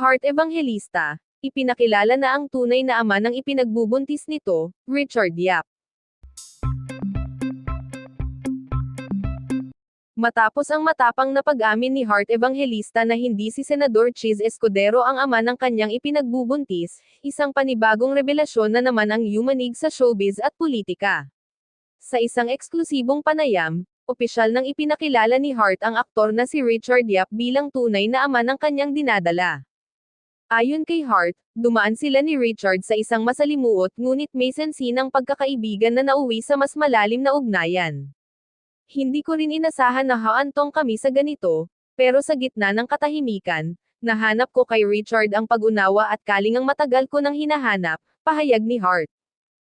Heart Evangelista, ipinakilala na ang tunay na ama ng ipinagbubuntis nito, Richard Yap. Matapos ang matapang na pag-amin ni Heart Evangelista na hindi si Senador Cheese Escudero ang ama ng kanyang ipinagbubuntis, isang panibagong revelasyon na naman ang yumanig sa showbiz at politika. Sa isang eksklusibong panayam, opisyal nang ipinakilala ni Hart ang aktor na si Richard Yap bilang tunay na ama ng kanyang dinadala. Ayon kay Hart, dumaan sila ni Richard sa isang masalimuot ngunit may sensinang pagkakaibigan na nauwi sa mas malalim na ugnayan. Hindi ko rin inasahan na haantong kami sa ganito, pero sa gitna ng katahimikan, nahanap ko kay Richard ang pag-unawa at kalingang matagal ko nang hinahanap, pahayag ni Hart.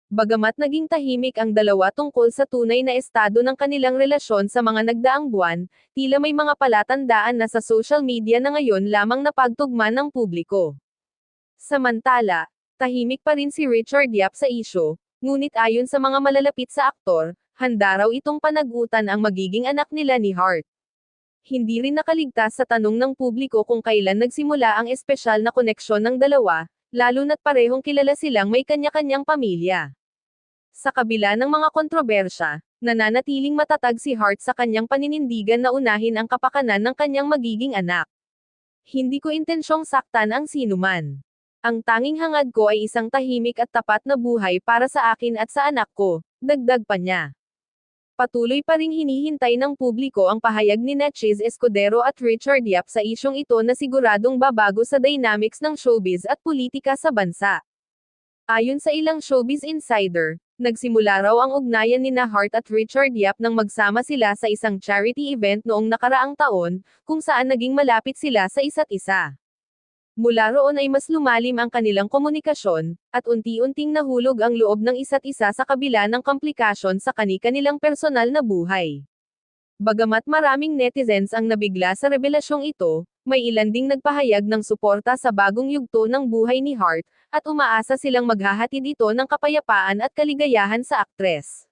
Bagamat naging tahimik ang dalawa tungkol sa tunay na estado ng kanilang relasyon sa mga nagdaang buwan, tila may mga palatandaan na sa social media na ngayon lamang napagtugman ng publiko. Samantala, tahimik pa rin si Richard Yap sa isyo, ngunit ayon sa mga malalapit sa aktor, handa raw itong panagutan ang magiging anak nila ni Hart. Hindi rin nakaligtas sa tanong ng publiko kung kailan nagsimula ang espesyal na koneksyon ng dalawa, lalo na't parehong kilala silang may kanya-kanyang pamilya. Sa kabila ng mga kontrobersya, nananatiling matatag si Hart sa kanyang paninindigan na unahin ang kapakanan ng kanyang magiging anak. Hindi ko intensyong saktan ang sinuman. Ang tanging hangad ko ay isang tahimik at tapat na buhay para sa akin at sa anak ko, dagdag pa niya. Patuloy pa ring hinihintay ng publiko ang pahayag ni Natchiz Escudero at Richard Yap sa isyong ito na siguradong babago sa dynamics ng showbiz at politika sa bansa. Ayon sa ilang showbiz insider, nagsimula raw ang ugnayan ni na at Richard Yap nang magsama sila sa isang charity event noong nakaraang taon, kung saan naging malapit sila sa isa't isa. Mula roon ay mas lumalim ang kanilang komunikasyon, at unti-unting nahulog ang loob ng isa't isa sa kabila ng komplikasyon sa kani-kanilang personal na buhay. Bagamat maraming netizens ang nabigla sa revelasyong ito, may ilan ding nagpahayag ng suporta sa bagong yugto ng buhay ni Hart, at umaasa silang maghahatid ito ng kapayapaan at kaligayahan sa aktres.